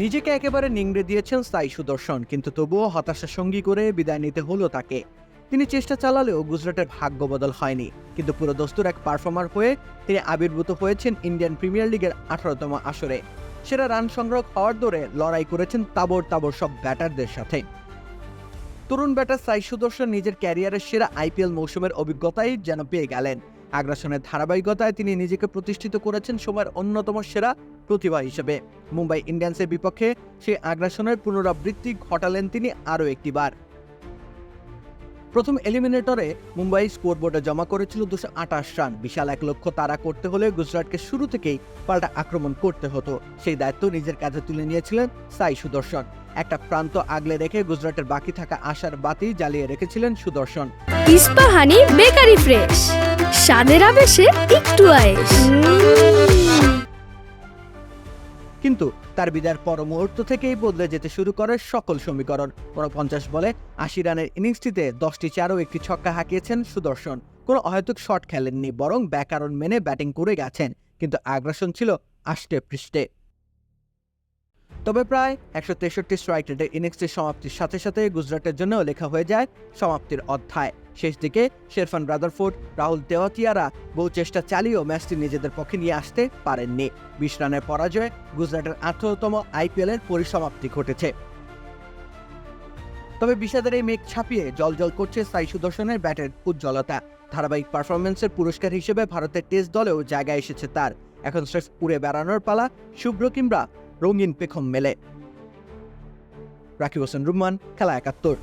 নিজেকে একেবারে নিংড়ে দিয়েছেন সাই সুদর্শন, কিন্তু তবুও হতাশা সঙ্গী করে বিদায় নিতে হলো তাকে। তিনি চেষ্টা চালালেও গুজরাটের ভাগ্য বদল হয়নি, কিন্তু পুরো দস্তুর এক পারফর্মার হয়ে তিনি আবির্ভূত হয়েছেন ইন্ডিয়ান প্রিমিয়ার লিগের আঠারোতম আসরে। সেরা রান সংগ্রহ হওয়ার দৌড়ে লড়াই করেছেন তাবর তাবর সব ব্যাটারদের সাথে। তরুণ ব্যাটার সাই সুদর্শন নিজের ক্যারিয়ারের সেরা আইপিএল মৌসুমের অভিজ্ঞতাই যেন পেয়ে গেলেন। আগ্রাসনের ধারাবাহিকতায় তিনি নিজেকে প্রতিষ্ঠিত করেছেন সময়ের অন্যতম সেরা প্রতিভা হিসেবে। মুম্বাই ইন্ডিয়ান্সের বিপক্ষে সেই আগ্রাসনের পুনরাবৃত্তি ঘটালেন তিনি আরও একটিবার। প্রথম এলিমিনেটরে মুম্বাই স্কোরবোর্ডে জমা করেছিল দুশো আঠাশ রান। বিশাল এক লক্ষ্য তারা করতে হলে গুজরাটকে শুরু থেকেই পাল্টা আক্রমণ করতে হতো। সেই দায়িত্ব নিজের কাছে তুলে নিয়েছিলেন সাই সুদর্শন। একটা প্রান্ত আগলে রেখে গুজরাটের বাকি থাকা আশার বাতি জ্বালিয়ে রেখেছিলেন সুদর্শন। Ispahani, bakery fresh. স্বাদের আবেশে একটু আয়েশ। কিন্তু তার বিদায়ের পর মুহূর্ত থেকেই বদলে যেতে শুরু করে সকল সমীকরণ। পঞ্চাশ বলে আশি রানের ইনিংসটিতে দশটি চারও একটি ছক্কা হাঁকিয়েছেন সুদর্শন। কোনো অহেতুক শট খেলেননি, বরং ব্যাকরণ মেনে ব্যাটিং করে গেছেন, কিন্তু আগ্রাসন ছিল আষ্টে পৃষ্ঠে। তবে প্রায় একশো তেষট্টি স্ট্রাইক রেটের ইনিংসটির সমাপ্তির সাথে সাথে গুজরাটের জন্যও লেখা হয়ে যায় সমাপ্তির অধ্যায়। শেষ দিকে শেরফান ব্রাদারফোর্ড রাহুল তেওয়াতিয়ারা বহু চেষ্টা চালিয়েও ম্যাচটি নিজেদের পক্ষে নিয়ে আসতে পারেননি। বিশ রানের পরাজয়ে গুজরাটের আঠারোতম আইপিএলের পরিসমাপ্তি ঘটেছে। তবে বিষাদের এই মেঘ ছাপিয়ে জলজল করছে সাই সুদর্শনের ব্যাটের উজ্জ্বলতা। ধারাবাহিক পারফরমেন্সের পুরস্কার হিসেবে ভারতের টেস্ট দলেও জায়গা এসেছে তার। এখন স্রেফ উড়ে বেড়ানোর পালা শুভ্র কিংবা রঙিন পেখম মেলে। রাকিব হোসেন, রুম্মান, খেলা একাত্তর।